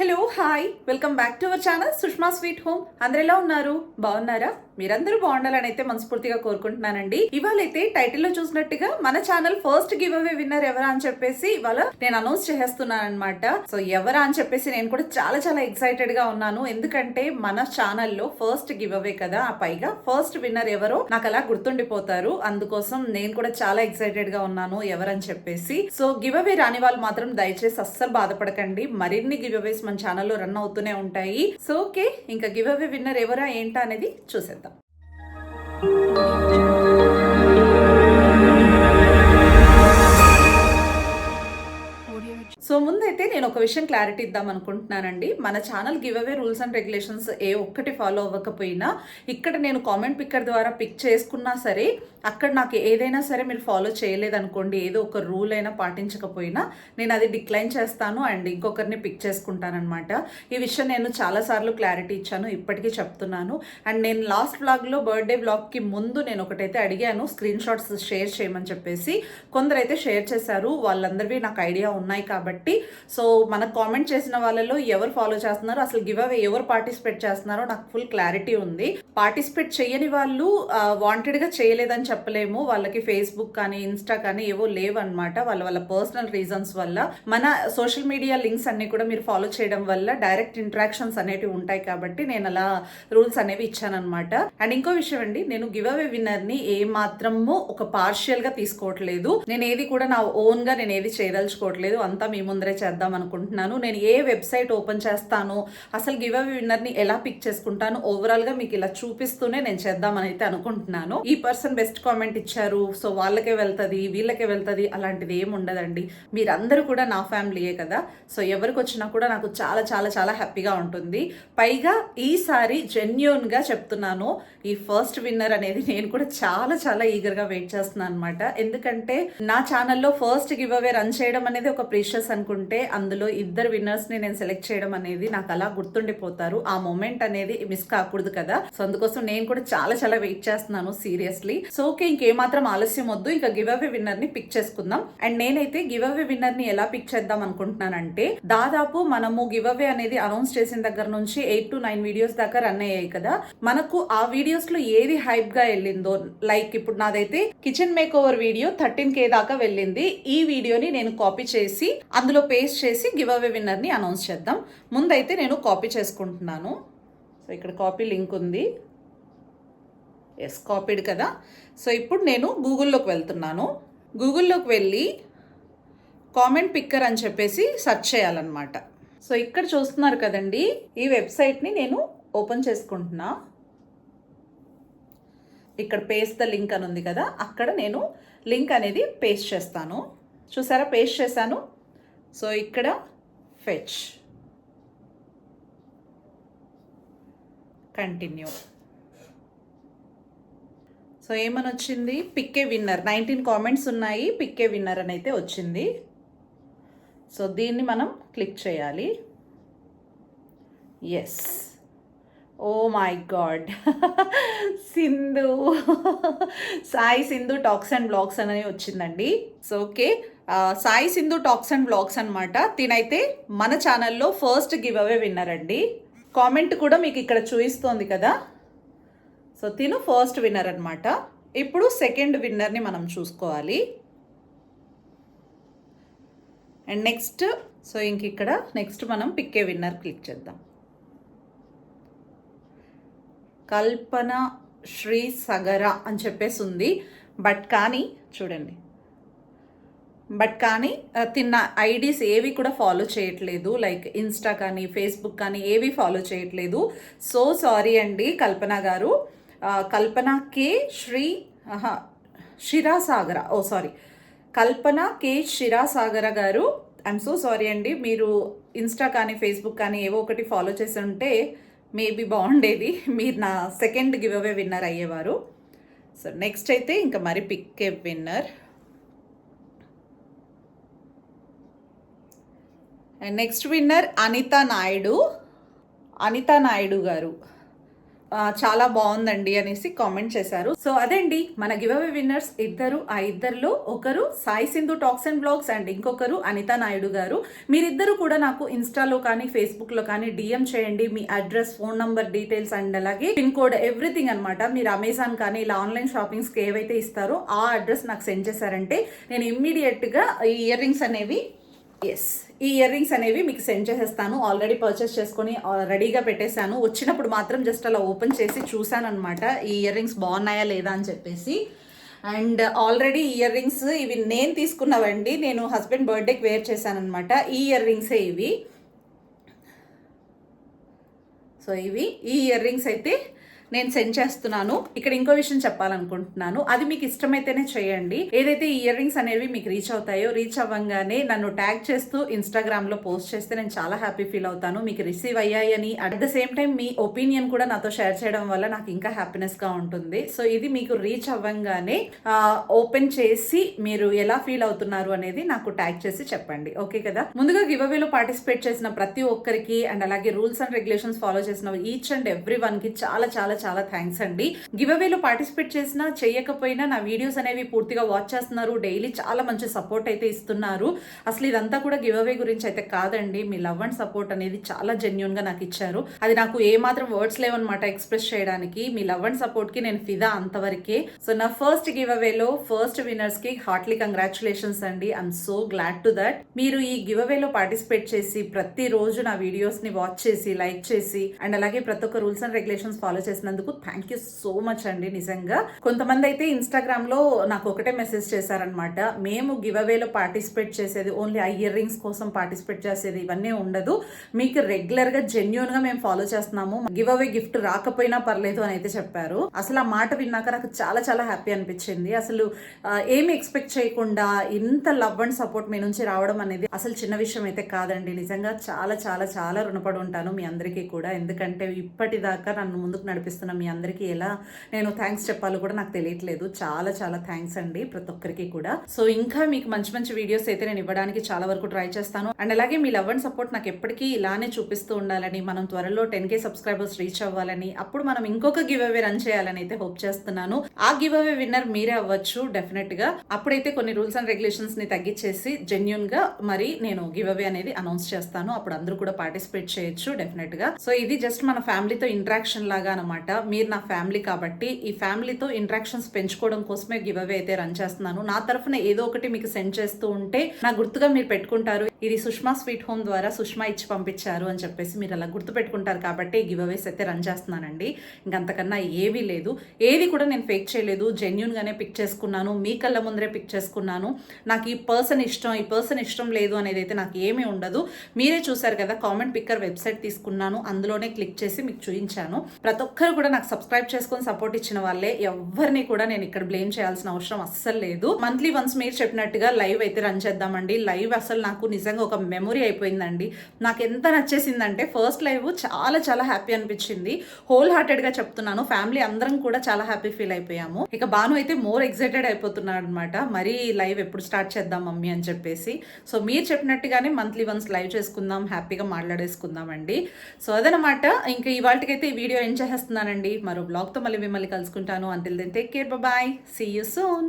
Hello hi welcome back to our channel Sushma sweet home అందరు ఎలా ఉన్నారు? బాగున్నారా? మీరందరూ బాగుండాలని అయితే మనస్ఫూర్తిగా కోరుకుంటున్నానండి. ఇవాళ అయితే టైటిల్లో చూసినట్టుగా మన channel first giveaway winner ఎవరా అని చెప్పేసి ఇవాళ నేను అనౌన్స్ చేస్తున్నాను అనమాట సో ఎవరా అని చెప్పేసి నేను కూడా చాలా చాలా ఎక్సైటెడ్గా ఉన్నాను. ఎందుకంటే మన ఛానల్లో ఫస్ట్ గివ్ అవే కదా ఆ పైగా ఫస్ట్ విన్నర్ ఎవరో నాకు అలా గుర్తుండిపోతారు. అందుకోసం నేను కూడా చాలా ఎక్సైటెడ్గా ఉన్నాను ఎవరని చెప్పేసి. సో గివ్ అవే రాని వాళ్ళు మాత్రం దయచేసి అస్సలు బాధపడకండి. మరిన్ని గివ్ అవేస్ మన ఛానల్లో రన్ అవుతూనే ఉంటాయి. సో ఓకే ఇంకా గివ్ అవే విన్నర్ ఎవరా ఏంటా అనేది చూసేద్దాం. సో ముందైతే నేను ఒక విషయం క్లారిటీ ఇద్దాం అనుకుంటున్నానండి. మన channel giveaway rules and regulations ఏ ఒక్కటి ఫాలో అవ్వకపోయినా ఇక్కడ నేను కామెంట్ పిక్కర్ ద్వారా పిక్ చేసుకున్నా సరే అక్కడ నాకు ఏదైనా సరే మీరు ఫాలో చేయలేదనుకోండి ఏదో ఒక రూల్ అయినా పాటించకపోయినా నేను అది డిక్లైన్ చేస్తాను అండ్ ఇంకొకరిని పిక్ చేసుకుంటానమాట ఈ విషయం నేను చాలాసార్లు క్లారిటీ ఇచ్చాను ఇప్పటికీ చెప్తున్నాను. అండ్ నేను లాస్ట్ బ్లాగ్లో బర్త్డే బ్లాగ్కి ముందు నేను ఒకటైతే అడిగాను స్క్రీన్ షాట్స్ షేర్ చేయమని చెప్పేసి. కొందరైతే షేర్ చేశారు వాళ్ళందరివి నాకు ఐడియా ఉన్నాయి కాబట్టి సో మనకు కామెంట్ చేసిన వాళ్ళలో ఎవరు ఫాలో చేస్తున్నారో అసలు గివ్ అవే ఎవరు పార్టిసిపేట్ చేస్తున్నారో నాకు ఫుల్ క్లారిటీ ఉంది. పార్టిసిపేట్ చేయని వాళ్ళు వాంటెడ్గా చేయలేదని చెప్పలేము. వాళ్ళకి ఫేస్బుక్ కానీ ఇన్స్టా కానీ ఏవో లేవన్నమాట. వాళ్ళ వాళ్ళ పర్సనల్ రీజన్స్ వల్ల. మన సోషల్ మీడియా లింక్స్ అన్ని కూడా మీరు ఫాలో చేయడం వల్ల డైరెక్ట్ ఇంటరాక్షన్స్ అనేటివి ఉంటాయి కాబట్టి నేను అలా రూల్స్ అనేవి ఇచ్చానమాట అండ్ ఇంకో విషయం అండి నేను గివ్ అవే విన్నర్ని ఏ మాత్రము ఒక పార్షియల్గా తీసుకోవట్లేదు. నేను ఏది కూడా నా ఓన్గా నేను ఏది చేయదలుచుకోవట్లేదు. అంతా మీ ముందరే చేద్దాం అనుకుంటున్నాను. నేను ఏ వెబ్సైట్ ఓపెన్ చేస్తాను అసలు గివ్ అవే విన్నర్ని ఎలా పిక్ చేసుకుంటాను ఓవరాల్గా మీకు ఇలా చూపిస్తూనే నేను చేద్దామని అయితే అనుకుంటున్నాను. ఈ పర్సన్ బెస్ట్ కామెంట్ ఇచ్చారు సో వాళ్ళకే వెళ్తది వీళ్ళకే వెళ్తది అలాంటిది ఏమి ఉండదండి. మీరందరూ కూడా నా ఫ్యామిలీయే కదా సో ఎవరికి వచ్చినా కూడా నాకు చాలా చాలా చాలా హ్యాపీగా ఉంటుంది. పైగా ఈసారి జెన్యున్గా చెప్తున్నాను ఈ ఫస్ట్ విన్నర్ అనేది నేను కూడా చాలా చాలా ఈగర్గా వెయిట్ చేస్తున్నాను అనమాట ఎందుకంటే నా ఛానల్లో ఫస్ట్ గివ్ అవే రన్ చేయడం అనేది ఒక ప్రీషియస్ అనుకుంటే అందులో ఇద్దరు విన్నర్స్ని నేను సెలెక్ట్ చేయడం అనేది నాకు అలా గుర్తుండిపోతారు. ఆ మూమెంట్ అనేది మిస్ కాకూడదు కదా. సో అందుకోసం నేను కూడా చాలా చాలా వెయిట్ చేస్తున్నాను సీరియస్లీ. సో ఓకే ఇంకేమాత్రం ఆలస్యం వద్దు. ఇంకా గివ్ అవే విన్నర్ని పిక్ చేసుకుందాం. అండ్ నేనైతే గివ్ అవే విన్నర్ని ఎలా పిక్ చేద్దాం అనుకుంటున్నానంటే దాదాపు మనము గివ్ అవే అనేది అనౌన్స్ చేసిన దగ్గర నుంచి ఎయిట్ టు నైన్ వీడియోస్ దాకా రన్ అయ్యాయి కదా. మనకు ఆ వీడియోస్లో ఏది హైప్గా వెళ్ళిందో లైక్ ఇప్పుడు నాదైతే kitchen makeover video thirteen K దాకా వెళ్ళింది. ఈ వీడియోని నేను కాపీ చేసి అందులో పేస్ట్ చేసి గివ్ అవే విన్నర్ని అనౌన్స్ చేద్దాం. ముందైతే నేను కాపీ చేసుకుంటున్నాను. సో ఇక్కడ కాపీ లింక్ ఉంది. ఎస్ కాపీడ్ కదా. సో ఇప్పుడు నేను గూగుల్లోకి వెళ్తున్నాను. గూగుల్లోకి వెళ్ళి కామెంట్ పిక్కర్ అని చెప్పేసి సెర్చ్ చేయాలన్నమాట. సో ఇక్కడ చూస్తున్నారు కదండి ఈ వెబ్సైట్ని నేను ఓపెన్ చేసుకుంటున్నా. ఇక్కడ పేస్ట్ ద లింక్ అని ఉంది కదా అక్కడ నేను లింక్ అనేది పేస్ట్ చేస్తాను. చూసారా పేస్ట్ చేశాను. సో ఇక్కడ ఫెచ్ కంటిన్యూ సో ఏమని వచ్చింది పిక్కే విన్నర్ నైన్టీన్ కామెంట్స్ ఉన్నాయి. పిక్కే విన్నర్ అని అయితే వచ్చింది. సో దీన్ని మనం క్లిక్ చేయాలి. Yes oh my god Sindhu. Sai Sindhu talks and blogs అని వచ్చిందండి. So okay Sai Sindhu talks and blogs అనమాట తినైతే మన ఛానల్లో ఫస్ట్ గివ్ అవే విన్నర్ అండి కామెంట్ కూడా మీకు ఇక్కడ చూపిస్తోంది కదా. సో తిను ఫస్ట్ విన్నర్ అనమాట ఇప్పుడు సెకండ్ విన్నర్ని మనం చూసుకోవాలి. అండ్ నెక్స్ట్ సో ఇంక ఇక్కడ నెక్స్ట్ మనం పిక్కే విన్నర్ క్లిక్ చేద్దాం. కల్పన శ్రీ సగర అని చెప్పేసి ఉంది. బట్ కానీ చూడండి. బట్ కానీ తిన్న ఐడీస్ ఏవి కూడా ఫాలో చేయట్లేదు. లైక్ ఇన్స్టా కానీ ఫేస్బుక్ కానీ ఏవి ఫాలో చేయట్లేదు. సో సారీ అండి కల్పన గారు. కల్పన కే శ్రీ ఆహా, శిరాసాగర ఓ సారీ. కల్పన కే శిరాసాగర గారు ఐఎమ్ సో సారీ అండి. మీరు ఇన్స్టా కానీ ఫేస్బుక్ కానీ ఏవో ఒకటి ఫాలో చేసి ఉంటే మేబీ బాగుండేది. మీరు నా సెకండ్ గివ్ అవే విన్నర్ అయ్యేవారు. సో నెక్స్ట్ అయితే ఇంకా మరి pick a winner. Next winner Anita Naidu Anita Naidu గారు. చాలా బాగుందండి అనేసి కామెంట్ చేశారు. సో అదండి మన గివ్ విన్నర్స్ ఇద్దరు ఆ ఇద్దరిలో ఒకరు Sai Sindhu talks and blogs and ఇంకొకరు అనితా నాయుడు గారు. మీరిద్దరు కూడా నాకు ఇన్స్టాలో కానీ ఫేస్బుక్లో కానీ డిఎం చేయండి. మీ address phone number details and అలాగే పిన్ కోడ్ ఎవ్రీథింగ్ అనమాట మీరు అమెజాన్ కానీ ఇలా ఆన్లైన్ షాపింగ్స్కి ఏవైతే ఇస్తారో ఆ అడ్రస్ నాకు సెండ్ చేశారంటే నేను ఇమ్మీడియట్గా ఈ ఇయర్ రింగ్స్ అనేవి ఎస్ ఈ ఇయర్ రింగ్స్ అనేవి మీకు సెండ్ చేసేస్తాను. ఆల్రెడీ పర్చేస్ చేసుకొని రెడీగా పెట్టేశాను. వచ్చినప్పుడు మాత్రం జస్ట్ అలా ఓపెన్ చేసి చూశాను అనమాట ఈ ఇయర్ రింగ్స్ బాగున్నాయా లేదా అని చెప్పేసి. అండ్ ఆల్రెడీ ఇయర్ రింగ్స్ ఇవి నేను తీసుకున్నవండి. నేను హస్బెండ్ బర్త్డేకి వేర్ చేశాను అనమాట ఈ ఇయర్ రింగ్సే ఇవి. సో ఇవి. ఈ ఇయర్ రింగ్స్ అయితే నేను సెండ్ చేస్తున్నాను. ఇక్కడ ఇంకో విషయం చెప్పాలనుకుంటున్నాను. అది మీకు ఇష్టమైతేనే చేయండి. ఏదైతే ఇయర్ రింగ్స్ అనేవి మీకు రీచ్ అవుతాయో రీచ్ అవ్వగానే నన్ను ట్యాగ్ చేస్తూ ఇన్స్టాగ్రామ్లో పోస్ట్ చేస్తే నేను చాలా హ్యాపీ ఫీల్ అవుతాను. మీకు రిసీవ్ అయ్యాయని. అట్ ద సేమ్ టైం మీ ఒపీనియన్ కూడా నాతో షేర్ చేయడం వల్ల నాకు ఇంకా హ్యాపీనెస్గా ఉంటుంది. సో ఇది మీకు రీచ్ అవ్వగానే ఓపెన్ చేసి మీరు ఎలా ఫీల్ అవుతున్నారు అనేది నాకు ట్యాగ్ చేసి చెప్పండి. ఓకే కదా? ముందుగా గివ్ అవేలో పార్టిసిపేట్ చేసిన ప్రతి ఒక్కరికి అండ్ అలాగే రూల్స్ అండ్ రెగ్యులేషన్స్ ఫాలో చేసిన ఈచ్ అండ్ ఎవ్రీ వన్కి చాలా చాలా చాలా థ్యాంక్స్ అండి. గివ్ అవేలో పార్టిసిపేట్ చేసినా చేయకపోయినా నా వీడియోస్ అనేవి పూర్తిగా వాచ్ చేస్తున్నారు. డైలీ చాలా మంచి సపోర్ట్ అయితే ఇస్తున్నారు. అసలు ఇదంతా కూడా గివ్ అవే గురించి అయితే కాదండి. మీ లవ్ అండ్ సపోర్ట్ అనేది చాలా జెన్యున్గా నాకు ఇచ్చారు. అది నాకు ఏ మాత్రం వర్డ్స్ లేవన్నమాట ఎక్స్ప్రెస్ చేయడానికి. మీ లవ్ అండ్ సపోర్ట్కి నేను ఫిదా అంతవరకే. సో నా ఫస్ట్ గివ్ అవేలో ఫస్ట్ విన్నర్స్కి హార్ట్లీ కంగ్రాచులేషన్స్ అండి. I'm so glad to that మీరు ఈ గివ్ అవేలో పార్టిసిపేట్ చేసి ప్రతి రోజు నా వీడియోస్ని వాచ్ చేసి లైక్ చేసి అండ్ అలాగే ప్రతి ఒక్క రూల్స్ అండ్ రెగ్యులేషన్స్ ఫాలో చేసిన చేసినందుకు థ్యాంక్ యూ సో మచ్ అండి నిజంగా. కొంతమంది అయితే ఇన్స్టాగ్రామ్లో నాకు ఒకటే మెసేజ్ చేశారనమాట మేము గివ్ అవేలో పార్టిసిపేట్ చేసేది ఓన్లీ ఐ ఇయర్ రింగ్స్ కోసం పార్టిసిపేట్ చేసేది ఇవన్నీ ఉండదు. మీకు రెగ్యులర్గా జెన్యున్గా మేము ఫాలో చేస్తున్నాము. గివ్ అవే గిఫ్ట్ రాకపోయినా పర్లేదు అని అయితే చెప్పారు. అసలు ఆ మాట విన్నాక నాకు చాలా చాలా హ్యాపీ అనిపించింది. అసలు ఏమి ఎక్స్పెక్ట్ చేయకుండా ఇంత లవ్ అండ్ సపోర్ట్ మీ నుంచి రావడం అనేది అసలు చిన్న విషయం అయితే కాదండి. నిజంగా చాలా చాలా చాలా రుణపడి ఉంటాను మీ అందరికీ కూడా. ఎందుకంటే ఇప్పటిదాకా నన్ను ముందుకు నడిపిస్తుంది చేస్తున్న మీ అందరికీ ఎలా? నేను థ్యాంక్స్ చెప్పాలో కూడా నాకు తెలియట్లేదు. చాలా చాలా థ్యాంక్స్ అండి ప్రతి ఒక్కరికి కూడా. సో ఇంకా మీకు మంచి మంచి వీడియోస్ అయితే నేను ఇవ్వడానికి చాలా వరకు ట్రై చేస్తాను. అండ్ అలాగే మీ లవ్ అండ్ సపోర్ట్ నాకు ఎప్పటికీ ఇలానే చూపిస్తూ ఉండాలని మనం త్వరలో టెన్ కే సబ్స్క్రైబర్స్ రీచ్ అవ్వాలని అప్పుడు మనం ఇంకొక గివ్ అవే రన్ చేయాలని అయితే హోప్ చేస్తున్నాను. ఆ గివ్ అవే విన్నర్ మీరే అవ్వచ్చు డెఫినెట్గా. అప్పుడైతే కొన్ని రూల్స్ అండ్ రెగ్యులేషన్స్ని తగ్గించేసి జెన్యున్గా మరి నేను గివ్ అవే అనేది అనౌన్స్ చేస్తాను. అప్పుడు అందరూ కూడా పార్టిసిపేట్ చేయొచ్చు డెఫినెట్గా. సో ఇది జస్ట్ మన ఫ్యామిలీతో ఇంటరాక్షన్ లాగా అనమాట మీరు నా ఫ్యామిలీ కాబట్టి ఈ ఫ్యామిలీతో ఇంటరాక్షన్స్ పెంచుకోవడం కోసమే గివ్ అవే అయితే రన్ చేస్తున్నాను. నా తరఫున ఏదో ఒకటి మీకు సెండ్ చేస్తూ ఉంటే నా గుర్తుగా మీరు పెట్టుకుంటారు. ఇది సుష్మా స్వీట్ హోమ్ ద్వారా సుష్మా ఇచ్చి పంపించారు అని చెప్పేసి మీరు అలా గుర్తు పెట్టుకుంటారు కాబట్టి గివ్ అవేస్ అయితే రన్ చేస్తున్నానండి. ఇంకంతకన్నా ఏమీ లేదు. ఏది కూడా నేను ఫేక్ చేయలేదు. జెన్యున్ గానే పిక్ చేసుకున్నాను. మీ కళ్ళ ముందరే పిక్ చేసుకున్నాను. నాకు ఈ పర్సన్ ఇష్టం ఈ పర్సన్ ఇష్టం లేదు అనేది అయితే నాకు ఏమీ ఉండదు. మీరే చూసారు కదా కామెంట్ పిక్కర్ వెబ్సైట్ తీసుకున్నాను. అందులోనే క్లిక్ చేసి మీకు చూపించాను. ప్రతి ఒక్కరు కూడా నాకు సబ్స్క్రైబ్ చేసుకొని సపోర్ట్ ఇచ్చిన వాళ్ళే. ఎవరిని కూడా నేను ఇక్కడ బ్లేమ్ చేయాల్సిన అవసరం అస్సలు లేదు. మంత్లీ వన్స్ మీరు చెప్పినట్టుగా లైవ్ అయితే రన్ చేద్దామండి. లైవ్ అసలు నాకు నిజంగా ఒక మెమొరీ అయిపోయిందండి. నాకు ఎంత నచ్చేసిందంటే ఫస్ట్ లైవ్ చాలా చాలా హ్యాపీ అనిపించింది. హోల్ హార్టెడ్గా చెప్తున్నాను. ఫ్యామిలీ అందరం కూడా చాలా హ్యాపీ ఫీల్ అయిపోయాము. ఇక బాను అయితే మోర్ ఎక్సైటెడ్ అయిపోతున్నాడు అనమాట మరీ లైవ్ ఎప్పుడు స్టార్ట్ చేద్దాం మమ్మీ? అని చెప్పేసి. సో మీరు చెప్పినట్టుగానే మంత్లీ వన్స్ లైవ్ చేసుకుందాం హ్యాపీగా మాట్లాడేసుకుందాం అండి సో అదనమాట. ఇంకా ఇవాళకైతే ఈ వీడియో ఎండ్ చేసేస్తున్నానండి మరో బ్లాగ్తో మళ్ళీ మిమ్మల్ని కలుసుకుంటాను. Until then take care bye see you soon